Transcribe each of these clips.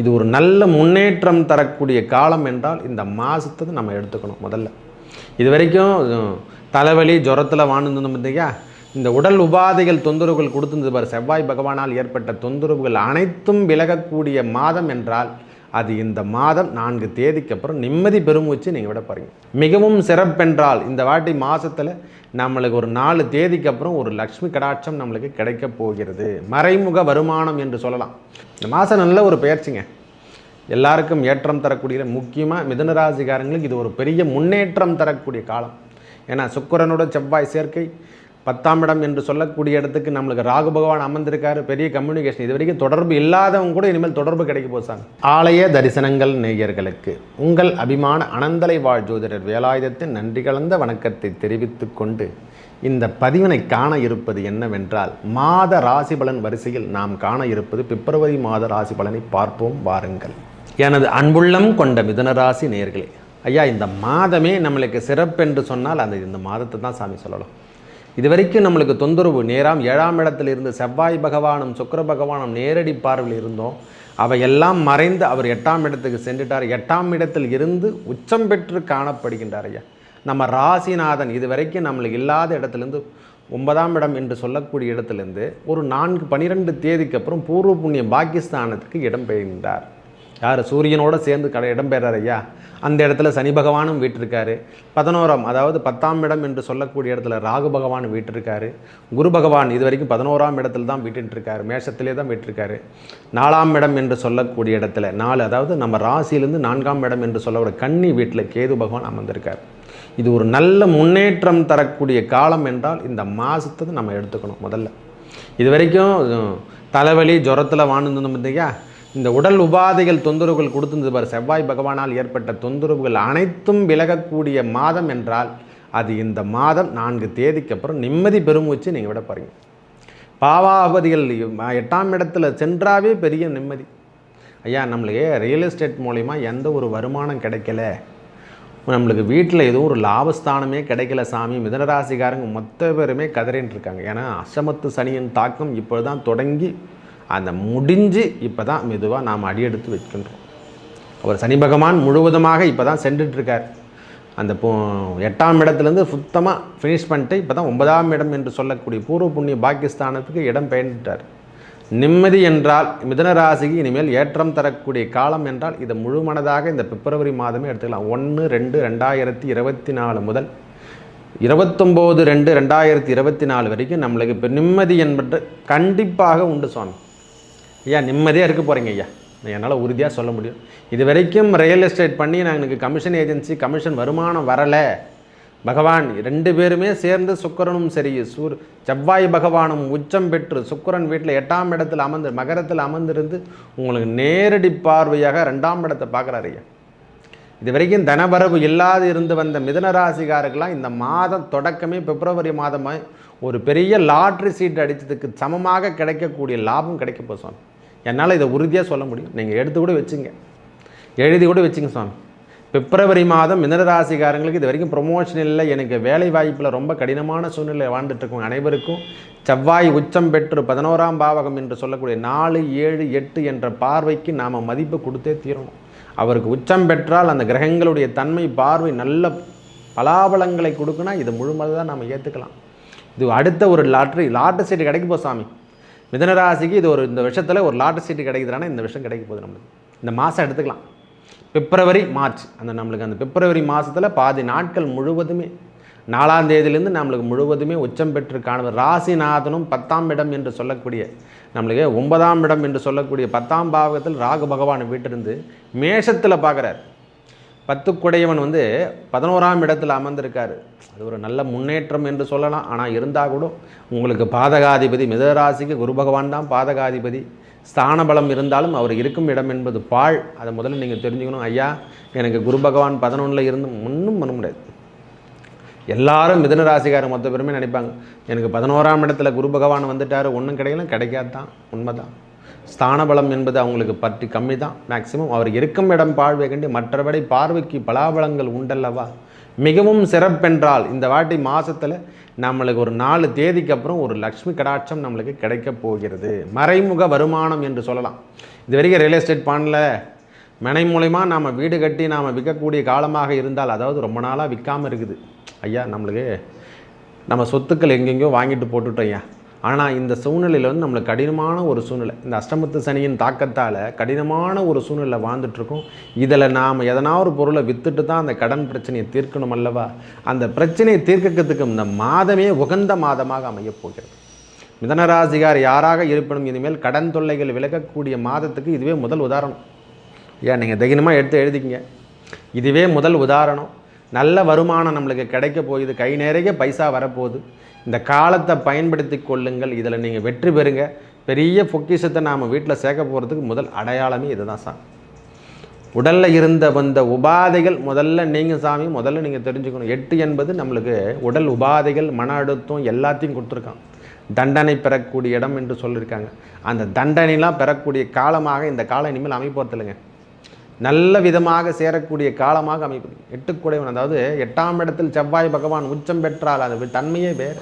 இது ஒரு நல்ல முன்னேற்றம் தரக்கூடிய காலம் என்றால் இந்த மாதத்தை நம்ம எடுத்துக்கணும் முதல்ல. இது வரைக்கும் தலைவலி ஜுரத்தில் வாழ்ந்துருந்தோம் பார்த்தீங்க இந்த உடல் உபாதைகள் தொந்தரவுகள் கொடுத்துருந்தது பார். செவ்வாய் பகவானால் ஏற்பட்ட தொந்தரவுகள் அனைத்தும் விலகக்கூடிய மாதம் என்றால் அது இந்த மாதம் நான்கு தேதிக்கு அப்புறம் நிம்மதி பெருமூச்சு நீங்கள் விட பாருங்க மிகவும் சிறப்பென்றால் இந்த வாட்டி மாதத்தில் நம்மளுக்கு ஒரு நாலு தேதிக்கு அப்புறம் ஒரு லக்ஷ்மி கடாட்சம் நம்மளுக்கு கிடைக்க போகிறது. மறைமுக வருமானம் என்று சொல்லலாம். இந்த மாதம் நல்ல ஒரு பெயர்ச்சிங்க எல்லாருக்கும் ஏற்றம் தரக்கூடிய முக்கியமாக மிதுனராசிக்காரங்களுக்கு இது ஒரு பெரிய முன்னேற்றம் தரக்கூடிய காலம். ஏன்னா சுக்கிரனோட செவ்வாய் சேர்க்கை பத்தாம் இடம் என்று சொல்லக்கூடிய இடத்துக்கு நம்மளுக்கு ராகு பகவான் அமர்ந்திருக்காரு பெரிய கம்யூனிகேஷன் இது வரைக்கும் தொடர்பு இல்லாதவங்க கூட இனிமேல் தொடர்பு கிடைக்க போசாங்க ஆலய தரிசனங்கள் நேயர்களுக்கு உங்கள் அபிமான அனந்தலை வாழ் ஜோதிடர் வேலாயுதத்தின் நன்றி கலந்த வணக்கத்தை தெரிவித்து கொண்டு இந்த பதிவினை காண இருப்பது என்னவென்றால் மாத ராசி பலன் வரிசையில் நாம் காண இருப்பது பிப்ரவரி மாத ராசி பலனை பார்ப்போம் வாருங்கள். எனது அன்புள்ளம் கொண்ட மிதனராசி நேர்களே ஐயா இந்த மாதமே நம்மளுக்கு சிறப்பென்று சொன்னால் அந்த இந்த மாதத்தை தான் சாமி சொல்லலாம். இது வரைக்கும் நம்மளுக்கு தொந்தரவு. நேராம் ஏழாம் இடத்தில் இருந்து செவ்வாய் பகவானும் சுக்கிர பகவானும் நேரடி பார்வையில் இருந்தோம். அவையெல்லாம் மறைந்து அவர் எட்டாம் இடத்துக்கு சென்றுட்டார். எட்டாம் இடத்தில் இருந்து உச்சம் பெற்று காணப்படுகின்றார் ஐயா. நம்ம ராசிநாதன் இது வரைக்கும் நம்மளுக்கு இல்லாத இடத்துலேருந்து ஒன்பதாம் இடம் என்று சொல்லக்கூடிய இடத்துலேருந்து ஒரு நான்கு பனிரெண்டு தேதிக்கு அப்புறம் பூர்வ புண்ணிய பாகிஸ்தானத்துக்கு இடம்பெயர்ந்தார் யார்? சூரியனோட சேர்ந்து கடை இடம்பெறார் ஐயா. அந்த இடத்துல சனி பகவானும் வீட்டிருக்காரு பதினோராம் அதாவது பத்தாம் இடம் என்று சொல்லக்கூடிய இடத்துல ராகு பகவான் வீட்டிருக்காரு குரு பகவான் இது வரைக்கும் பதினோராம் இடத்துல தான் வீட்டுருக்காரு மேஷத்திலே தான் வீட்டிருக்காரு நாலாம் இடம் என்று சொல்லக்கூடிய இடத்துல நாலு அதாவது நம்ம ராசியிலேருந்து நான்காம் இடம் என்று சொல்லக்கூடிய கன்னி வீட்டில் கேது பகவான் அமர்ந்திருக்கார். இது ஒரு நல்ல முன்னேற்றம் தரக்கூடிய காலம் என்றால் இந்த மாதத்தை நம்ம எடுத்துக்கணும் முதல்ல. இது வரைக்கும் தலைவலி ஜுரத்தில் வாழ்ந்துருந்தோம் பார்த்தீங்க இந்த உடல் உபாதைகள் தொந்தரவுகள் கொடுத்திருந்தது பார். செவ்வாய் பகவானால் ஏற்பட்ட தொந்தரவுகள் அனைத்தும் விலகக்கூடிய மாதம் என்றால் அது இந்த மாதம் நான்கு தேதிக்கு அப்புறம் நிம்மதி பெருமூச்சு நீங்கள் விட பாருங்க பாவாபதிகள் எட்டாம் இடத்துல சென்றாவே பெரிய நிம்மதி. ஐயா நம்மளுக்கு ரியல் எஸ்டேட் மூலிமா எந்த ஒரு வருமானம் கிடைக்கல. நம்மளுக்கு வீட்டில் எதுவும் ஒரு லாபஸ்தானமே கிடைக்கல சாமி. மிதனராசிக்காரங்க மொத்த பேருமே கதறின்னு இருக்காங்க. ஏன்னா அசமத்து சனியின் தாக்கம் இப்போ தான் தொடங்கி அந்த முடிஞ்சு இப்போ தான் மெதுவாக நாம் அடியெடுத்து வைக்கின்றோம். அவர் சனி பகவான் முழுவதுமாக இப்போ தான் சென்றுட்டுருக்கார். அந்த போ எட்டாம் இடத்துலேருந்து சுத்தமாக ஃபினிஷ் பண்ணிட்டு இப்போ தான் ஒன்பதாம் இடம் என்று சொல்லக்கூடிய பூர்வ புண்ணிய பாகிஸ்தானத்துக்கு இடம் பெயர்ந்துட்டார். நிம்மதி என்றால் மிதன ராசிக்கு இனிமேல் ஏற்றம் தரக்கூடிய காலம் என்றால் இதை முழுமனதாக இந்த பிப்ரவரி மாதமே எடுத்துக்கலாம். ஒன்று ரெண்டு ரெண்டாயிரத்தி இருபத்தி நாலு முதல் இருபத்தொம்போது ரெண்டு ரெண்டாயிரத்தி இருபத்தி நாலு வரைக்கும் நம்மளுக்கு இப்போ நிம்மதி என்பது கண்டிப்பாக உண்டு சொன்னோம் ஐயா நிம்மதியாக இருக்க போகிறீங்க ஐயா. என்னால் உறுதியாக சொல்ல முடியும். இது வரைக்கும் ரியல் எஸ்டேட் பண்ணி நான் எனக்கு கமிஷன் ஏஜென்சி கமிஷன் வருமானம் வரலை. பகவான் ரெண்டு பேருமே சேர்ந்து சுக்கிரனும் சரி சூர் செவ்வாய் பகவானும் உச்சம் பெற்று சுக்கிரன் வீட்டில் எட்டாம் இடத்தில் அமர்ந்து மகரத்தில் அமர்ந்திருந்து உங்களுக்கு நேரடி பார்வையாக ரெண்டாம் இடத்தை பார்க்குறாரு ஐயா. இது வரைக்கும் தனவரவு இல்லாது இருந்து வந்த மிதன இந்த மாதம் தொடக்கமே பிப்ரவரி மாதமாக ஒரு பெரிய லாட்ரி சீட் அடித்ததுக்கு சமமாக கிடைக்கக்கூடிய லாபம் கிடைக்க போகுது என்னால் இதை உறுதியாக சொல்ல முடியும். நீங்கள் எடுத்து கூட வச்சுங்க. எழுதி கூட வச்சுங்க சுவாமி பிப்ரவரி மாதம் மிதனராசிக்காரங்களுக்கு இது வரைக்கும் ப்ரொமோஷன் இல்லை. எனக்கு வேலை வாய்ப்பில் ரொம்ப கடினமான சூழ்நிலை வாழ்ந்துட்டு அனைவருக்கும் செவ்வாய் உச்சம் பெற்று பதினோராம் பாவகம் என்று சொல்லக்கூடிய நாலு ஏழு எட்டு என்ற பார்வைக்கு நாம் மதிப்பு கொடுத்தே தீரணும். அவருக்கு உச்சம் பெற்றால் அந்த கிரகங்களுடைய தன்மை பார்வை நல்ல பலாபலங்களை கொடுக்குனா இது முழுமதாக நாம் ஏற்றுக்கலாம் இது அடுத்த ஒரு லாட்ரி லாட்ரி சீட்டு கிடைக்கு போ சாமி. மிதனராசிக்கு இது ஒரு இந்த விஷயத்தில் ஒரு லாட்ரி சீட்டு கிடைக்குதுனா இந்த விஷயம் கிடைக்க போகுது நம்மளுக்கு. இந்த மாதம் எடுத்துக்கலாம். பிப்ரவரி மார்ச். அந்த நம்மளுக்கு அந்த பிப்ரவரி மாதத்தில் பாதி நாட்கள் முழுவதுமே நாலாம் தேதியிலேருந்து நம்மளுக்கு முழுவதுமே உச்சம் பெற்று காணுவது ராசிநாதனும் பத்தாம் இடம் என்று சொல்லக்கூடிய நம்மளுக்கு ஒன்பதாம் இடம் என்று சொல்லக்கூடிய பத்தாம் பாவகத்தில் ராகு பகவான் வீட்டிலிருந்து மேஷத்தில் பார்க்குறாரு பத்துக்குடையவன் வந்து பதினோராம் இடத்துல அமர்ந்திருக்காரு. அது ஒரு நல்ல முன்னேற்றம் என்று சொல்லலாம். ஆனால் இருந்தால் கூட உங்களுக்கு பாதகாதிபதி மிதராசிக்கு குரு பகவான் தான் பாதகாதிபதி. ஸ்தான பலம் இருந்தாலும் அவர் இருக்கும் இடம் என்பது பாழ். அதை முதல்ல நீங்கள் தெரிஞ்சுக்கணும். ஐயா எனக்கு குரு பகவான் பதினொன்றில் இருந்து ஒன்றும் பண்ண முடியாது. எல்லாரும் மிதன ராசிக்காரர் மொத்த பேருமே நினைப்பாங்க. எனக்கு பதினோராம் இடத்துல குரு பகவான் வந்துட்டார். ஒன்றும் கிடைக்கல. கிடைக்காது தான் உண்மைதான். ஸ்தானபலம் என்பது அவங்களுக்கு பற்றி கம்மி தான் மேக்சிமம் அவர் இருக்கும் இடம் பார்வை கண்டு மற்றபடி பார்வைக்கு பலாபலங்கள் உண்டல்லவா? மிகவும் சிறப்பென்றால் இந்த வாட்டி மாதத்தில் நம்மளுக்கு ஒரு நாலு தேதிக்கு அப்புறம் ஒரு லக்ஷ்மி கடாட்சம் நம்மளுக்கு கிடைக்க போகிறது. மறைமுக வருமானம் என்று சொல்லலாம். இது வரைக்கும் ரியல் எஸ்டேட் பண்ணல. மனை மூலயமா நாம் வீடு கட்டி நாம் விற்கக்கூடிய காலமாக இருந்தால் அதாவது ரொம்ப நாளாக விற்காமல் இருக்குது. ஐயா நம்மளுக்கு நம்ம சொத்துக்கள் எங்கெங்கேயோ வாங்கிட்டு போட்டுட்டோம் ஐயா. ஆனால் இந்த சூழ்நிலையில் வந்து நம்மளுக்கு கடினமான ஒரு சூழ்நிலை. இந்த அஷ்டமத்து சனியின் தாக்கத்தால் கடினமான ஒரு சூழ்நிலை வாழ்ந்துட்டுருக்கோம். இதில் நாம் எதனா ஒரு பொருளை விற்றுட்டு தான் அந்த கடன் பிரச்சனையை தீர்க்கணும் அல்லவா? அந்த பிரச்சனையை தீர்க்கறதுக்கு இந்த மாதமே உகந்த மாதமாக அமையப் போகிறது. மிதனராசிகார் யாராக இருப்பினும் இனிமேல் கடன் தொல்லைகள் விலகக்கூடிய மாதத்துக்கு இதுவே முதல் உதாரணம். ஏன்? நீங்கள் தைரியமாக எடுத்து எழுதிக்கிங்க. இதுவே முதல் உதாரணம். நல்ல வருமானம் நம்மளுக்கு கிடைக்க போகுது. கை நிறைய பைசா வரப்போகுது. இந்த காலத்தை பயன்படுத்தி கொள்ளுங்கள். இதில் நீங்கள் வெற்றி பெறுங்க. பெரிய பொக்கிஷத்தை நாம் வீட்டில் சேர்க்க போகிறதுக்கு முதல் அடையாளமே இதுதான் சார் உடலில் இருந்த வந்த உபாதைகள் முதல்ல நீங்கள் சாமி முதல்ல நீங்கள் தெரிஞ்சுக்கணும். எட்டு என்பது நம்மளுக்கு உடல் உபாதைகள் மன அழுத்தம் எல்லாத்தையும் கொடுத்துருக்கான் தண்டனை பெறக்கூடிய இடம் என்று சொல்லியிருக்காங்க. அந்த தண்டனைலாம் பெறக்கூடிய காலமாக இந்த காலம் இனிமேல் அமைப்போறது இல்லைங்க நல்ல விதமாக சேரக்கூடிய காலமாக அமைப்பது. எட்டுக்குடைவன் அதாவது எட்டாம் இடத்தில் செவ்வாய் பகவான் உச்சம் பெற்றால் அது தன்மையே வேறு.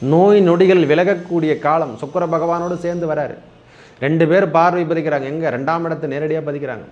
நோய் நொடிகள் விலகக்கூடிய காலம் சுக்கர பகவானோடு சேர்ந்து வராரு. ரெண்டு பேர் பார்வை பதிக்கிறாங்க. எங்கே? ரெண்டாம் இடத்தை நேரடியாக பதிக்கிறாங்க.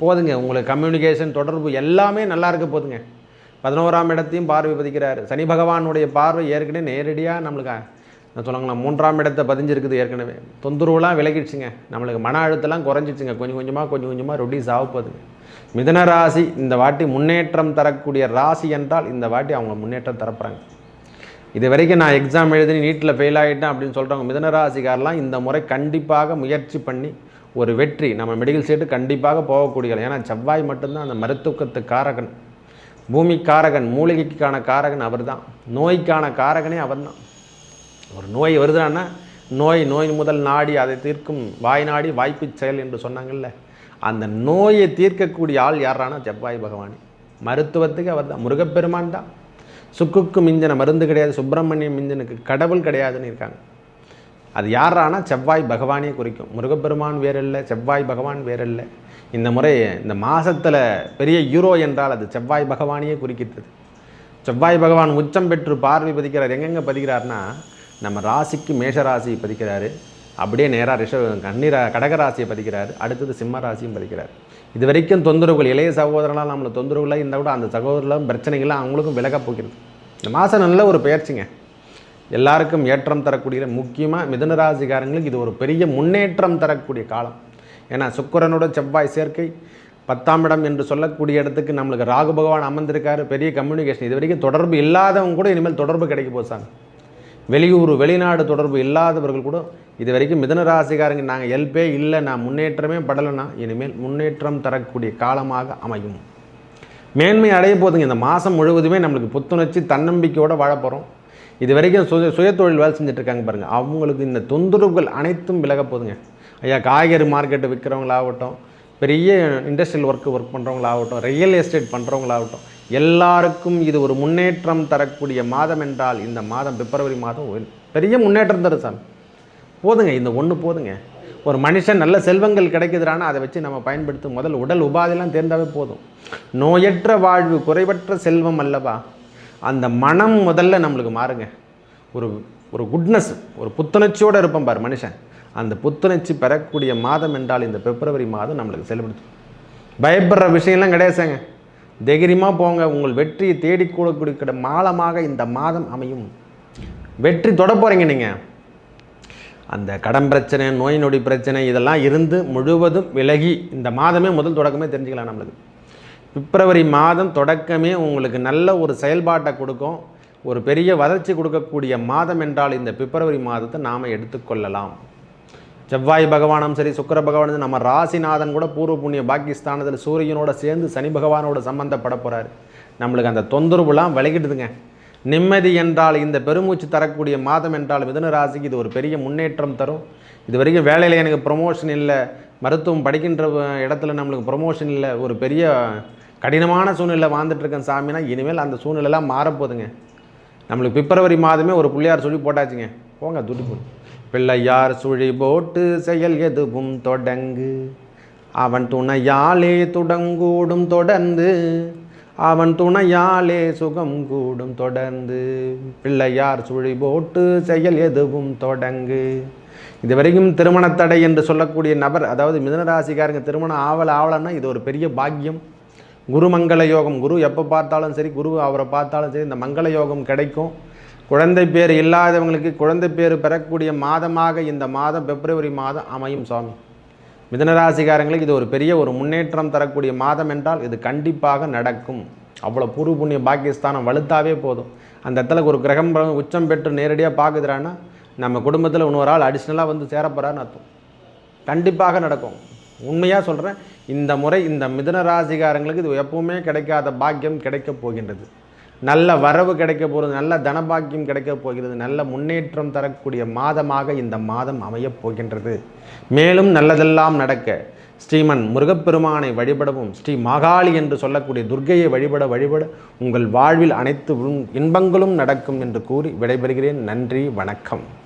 போதுங்க உங்களுக்கு கம்யூனிகேஷன் தொடர்பு எல்லாமே நல்லா இருக்க போதுங்க. பதினோராம் இடத்தையும் பார்வை பதிக்கிறார். சனி பகவானுடைய பார்வை ஏற்கனவே நேரடியாக நம்மளுக்கு நான் சொல்லுங்களேன் மூன்றாம் இடத்தை பதிஞ்சிருக்குது ஏற்கனவே. தொந்தரவுலாம் விலகிடுச்சுங்க. நம்மளுக்கு மன அழுத்தம்லாம் குறைஞ்சிச்சுங்க. கொஞ்சம் கொஞ்சமாக கொஞ்சம் கொஞ்சமாக ரொட்டீஸ் ஆக போகுதுங்க. மிதன ராசி இந்த வாட்டி முன்னேற்றம் தரக்கூடிய ராசி என்றால் இந்த வாட்டி அவங்க முன்னேற்றம் தரப்புறாங்க. இது வரைக்கும் நான் எக்ஸாம் எழுதி நீட்டில் ஃபெயில் ஆகிட்டேன் அப்படின்னு சொல்கிறவங்க மிதன ராசிக்காரெலாம் இந்த முறை கண்டிப்பாக முயற்சி பண்ணி ஒரு வெற்றி. நம்ம மெடிக்கல் சீட்டு கண்டிப்பாக போகக்கூடிய ஏன்னா செவ்வாய் மட்டும்தான் அந்த மருத்துவத்து காரகன். பூமி காரகன் மூலிகைக்கான காரகன் அவர் தான் நோய்க்கான காரகனே அவர் தான் ஒரு நோய் வருதுன்னா நோய் நோய் முதல் நாடி அதை தீர்க்கும் வாய் நாடி வாய்ப்பு செயல் என்று சொன்னாங்கல்ல. அந்த நோயை தீர்க்கக்கூடிய ஆள் யாரானா செவ்வாய் பகவானி. மருத்துவத்துக்கு அவர் தான் முருகப்பெருமான் தான். சுக்குக்கு மிஞ்சின மருந்து கிடையாது சுப்பிரமணியம் மிஞ்சனுக்கு கடவுள் கிடையாதுன்னு இருக்காங்க. அது யாரானா செவ்வாய் பகவானே குறிக்கும். முருகப்பெருமான் வேறில்லை செவ்வாய் பகவான் வேறில்லை. இந்த முறை இந்த மாதத்தில் பெரிய ஹீரோ என்றால் அது செவ்வாய் பகவானையே குறிக்கின்றது. செவ்வாய் பகவான் உச்சம் பெற்று பார்வை பதிக்கிறார். எங்கெங்கே பதிக்கிறார்னா நம்ம ராசிக்கு மேஷ ராசியை பதிக்கிறாரு. அப்படியே நேராக ரிஷ கண்ணீரா கடகராசியை பதிக்கிறாரு. அடுத்தது சிம்ம ராசியும் பதிக்கிறார். இது வரைக்கும் தொந்தரவுகள் இளைய சகோதரனால் நம்மளை தொந்தரவுகளாக இருந்தால் கூட அந்த சகோதரர்களும் பிரச்சனைகள்லாம் அவங்களுக்கும் விலக போகிறது. இந்த மாதம் நல்ல ஒரு பயிற்சிங்க. எல்லாருக்கும் ஏற்றம் தரக்கூடிய முக்கியமாக மிதுன ராசிக்காரங்களுக்கு இது ஒரு பெரிய முன்னேற்றம் தரக்கூடிய காலம். ஏன்னா சுக்கரனோட செவ்வாய் சேர்க்கை பத்தாம் இடம் என்று சொல்லக்கூடிய இடத்துக்கு நம்மளுக்கு ராகு பகவான் அமர்ந்திருக்காரு. பெரிய கம்யூனிகேஷன் இது வரைக்கும் தொடர்பு இல்லாதவங்க கூட இனிமேல் தொடர்பு கிடைக்க போசாங்க வெளியூர் வெளிநாடு தொடர்பு இல்லாதவர்கள் கூட இது வரைக்கும் மிதன ராசிக்காரங்க நாங்கள் ஹெல்ப்பே இல்லை நான் முன்னேற்றமே படலைன்னா இனிமேல் முன்னேற்றம் தரக்கூடிய காலமாக அமையும். மேன்மை அடைய போதுங்க. இந்த மாதம் முழுவதுமே நம்மளுக்கு புத்துணர்ச்சி தன்னம்பிக்கையோடு வாழ போகிறோம் இது வரைக்கும் சுய சுயதொழில் வேலை செஞ்சுட்டு இருக்காங்க பாருங்கள் அவங்களுக்கு இந்த தொந்தரவுகள் அனைத்தும் விலக போதுங்க. ஐயா காய்கறி மார்க்கெட்டு விற்கிறவங்களாகட்டும் பெரிய இண்டஸ்ட்ரியல் ஒர்க்கு ஒர்க் பண்ணுறவங்களாகட்டும் ரியல் எஸ்டேட் பண்ணுறவங்களாகட்டும் எல்லாருக்கும் இது ஒரு முன்னேற்றம் தரக்கூடிய மாதம் என்றால் இந்த மாதம் பிப்ரவரி மாதம் ஒரு பெரிய முன்னேற்றம் தரும் சாமி. போதுங்க இந்த ஒன்று போதுங்க. ஒரு மனுஷன் நல்ல செல்வங்கள் கிடைக்குதுறானா அதை வச்சு நம்ம பயன்படுத்தும். முதல் உடல் உபாதிலாம் தேர்ந்தாவே போதும். நோயற்ற வாழ்வு குறைவற்ற செல்வம் அல்லவா? அந்த மனம் முதல்ல நம்மளுக்கு மாறுங்க. ஒரு ஒரு குட்னஸ் ஒரு புத்துணர்ச்சியோடு இருப்போம் பார் மனுஷன். அந்த புத்துணர்ச்சி பெறக்கூடிய மாதம் என்றால் இந்த பிப்ரவரி மாதம் நம்மளுக்கு செயல்படுத்தும் பயப்படுற விஷயம்லாம் கிடையாதுங்க தைரியமாக போங்க. உங்கள் வெற்றியை தேடி கொடுக்கிற மாலமாக இந்த மாதம் அமையும். வெற்றி தொட போகிறீங்க நீங்கள் அந்த கடன் பிரச்சனை நோய் நொடி பிரச்சனை இதெல்லாம் இருந்து முழுவதும் விலகி இந்த மாதமே முதல் தொடக்கமே தெரிஞ்சுக்கலாம் நம்மளுக்கு. பிப்ரவரி மாதம் தொடக்கமே உங்களுக்கு நல்ல ஒரு செயல்பாட்டை கொடுக்கும். ஒரு பெரிய வளர்ச்சி கொடுக்கக்கூடிய மாதம் என்றால் இந்த பிப்ரவரி மாதத்தை நாம் எடுத்துக்கொள்ளலாம் செவ்வாய் பகவானும் சரி சுக்கர பகவானும் நம்ம ராசிநாதன் கூட பூர்வ புண்ணிய பாகிஸ்தானத்தில் சூரியனோட சேர்ந்து சனி பகவானோட சம்பந்தப்பட போகிறாரு நம்மளுக்கு அந்த தொந்தரவுலாம் விலகிடுதுங்க. நிம்மதி என்றால் இந்த பெருமூச்சு தரக்கூடிய மாதம் என்றால் மிதன ராசிக்கு இது ஒரு பெரிய முன்னேற்றம் தரும். இது வரைக்கும் வேலையில் எனக்கு ப்ரொமோஷன் இல்லை. மருத்துவம் படிக்கின்ற இடத்துல நம்மளுக்கு ப்ரொமோஷன் இல்லை. ஒரு பெரிய கடினமான சூழ்நிலை வாழ்ந்துட்டுருக்கேன் சாமினா இனிமேல் அந்த சூழ்நிலைலாம் மாறப்போகுதுங்க. நம்மளுக்கு பிப்ரவரி மாதமே ஒரு பிள்ளையார் சொல்லி போட்டாச்சுங்க. போங்க துட்டு போடு. பிள்ளையார் சுழி போட்டு செயல் எதுவும் தொடங்கு. அவன் துணையாலே துடங்கூடும் தொடர்ந்து. அவன் துணையாலே சுகம் கூடும் தொடர்ந்து. பிள்ளையார் சுழி போட்டு செயல் எதுவும் தொடங்கு. இதுவரைக்கும் திருமணத்தடை என்று சொல்லக்கூடிய நபர் அதாவது மிதனராசிக்காரங்க திருமணம் ஆவல ஆவலன்னா இது ஒரு பெரிய பாக்கியம். குரு மங்கள யோகம் குரு எப்போ பார்த்தாலும் சரி குரு அவரை பார்த்தாலும் சரி இந்த மங்கள யோகம் கிடைக்கும். குழந்தை பேர் இல்லாதவங்களுக்கு குழந்தை பேர் பெறக்கூடிய மாதமாக இந்த மாதம் பிப்ரவரி மாதம் அமையும் சுவாமி. மிதனராசிக்காரங்களுக்கு இது ஒரு பெரிய ஒரு முன்னேற்றம் தரக்கூடிய மாதம் என்றால் இது கண்டிப்பாக நடக்கும். அவ்வளோ பூர்வ புண்ணிய பாகிஸ்தானம் வலுத்தாவே போதும். அந்த இடத்துல ஒரு கிரகம் உச்சம் பெற்று நேரடியாக பார்க்குறான்னா நம்ம குடும்பத்தில் இன்னொரு ஆள் அடிஷ்னலாக வந்து சேரப்போகிறான்னு அர்த்தம். கண்டிப்பாக நடக்கும். உண்மையாக சொல்கிறேன் இந்த முறை இந்த மிதன ராசிகாரங்களுக்கு இது எப்பவுமே கிடைக்காத பாக்கியம் கிடைக்கப் போகின்றது. நல்ல வரவு கிடைக்க போகிறது நல்ல தனபாக்கியம் கிடைக்க போகிறது நல்ல முன்னேற்றம் தரக்கூடிய மாதமாக இந்த மாதம் அமையப் போகின்றது. மேலும் நல்லதெல்லாம் நடக்க ஸ்ரீமன் முருகப்பெருமானை வழிபடவும் ஸ்ரீ மகாளி என்று சொல்லக்கூடிய துர்கையை வழிபட வழிபட உங்கள் வாழ்வில் அனைத்து இன்பங்களும் நடக்கும் என்று கூறி விடைபெறுகிறேன். நன்றி வணக்கம்.